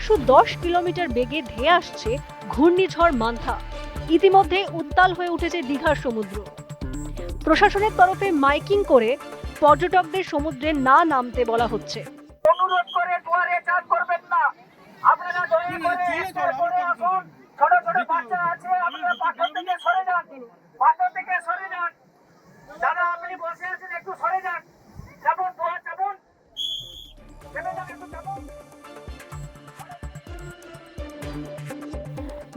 একশো দশ কিলোমিটার বেগে ধেয়ে আসছে ঘূর্ণিঝড় মান্থা। ইতিমধ্যে উত্তাল হয়ে উঠেছে দীঘার সমুদ্র। প্রশাসনের তরফে মাইকিং করে পর্যটকদের সমুদ্রে না নামতে বলা হচ্ছে। অনুরোধ করে দুয়ারে চান করবেন না। আপনারা দয়া করে একটা করে আসুন। ছোট ছোট বাচ্চা আছে আপনারা পাথর থেকে সরে যান।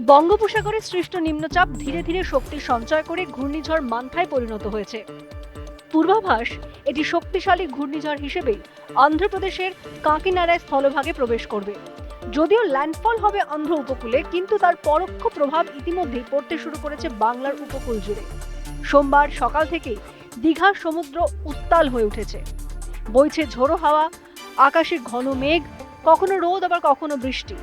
বঙ্গোপসাগরে সৃষ্ট নিম্নচাপ ধীরে ধীরে শক্তি সঞ্চয় করে ঘূর্ণিঝড় মান্থায় পরিণত হয়েছে। পূর্বাভাস, এটি শক্তিশালী ঘূর্ণিঝড় হিসেবেই অন্ধ্রপ্রদেশের কাকিনাড়ায় স্থলভাগে প্রবেশ করবে। যদিও ল্যান্ডফল হবে অন্ধ্র উপকূলে, কিন্তু তার পরোক্ষ প্রভাব ইতিমধ্যেই পড়তে শুরু করেছে বাংলার উপকূল জুড়ে। সোমবার সকাল থেকেই দীঘার সমুদ্র উত্তাল হয়ে উঠেছে। বইছে ঝোড়ো হাওয়া, আকাশে ঘন মেঘ, কখনো রোদ, আবার কখনো বৃষ্টি।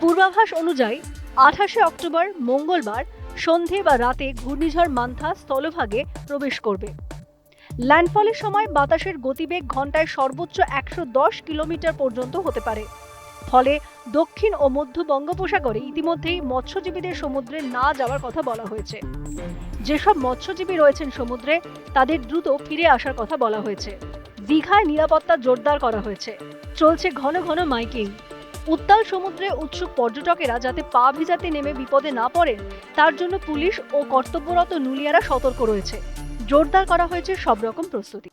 পূর্বাভাস অনুযায়ী আঠাশে অক্টোবর, মঙ্গলবার সন্ধে বা রাতে ঘূর্ণিঝড় মান্থা স্থলভাগে প্রবেশ করবে। ল্যান্ডফলের সময় বাতাসের গতিবেগ ঘন্টায় সর্বোচ্চ একশো দশ কিলোমিটার পর্যন্ত হতে পারে। ফলে দক্ষিণ ও মধ্য বঙ্গোপসাগরে ইতিমধ্যেই মৎস্যজীবীদের সমুদ্রে না যাওয়ার কথা বলা হয়েছে। যেসব মৎস্যজীবী রয়েছেন সমুদ্রে, তাদের দ্রুত ফিরে আসার কথা বলা হয়েছে। দীঘায় নিরাপত্তা জোরদার করা হয়েছে। চলছে ঘন ঘন মাইকিং। উত্তাল সমুদ্রে উৎসুক পর্যটকেরা যাতে পা ভিজাতে নেমে বিপদে না পড়েন, তার জন্য পুলিশ ও কর্তব্যরত নুলিয়ারা সতর্ক রয়েছে। জোরদার করা হয়েছে সব রকম প্রস্তুতি।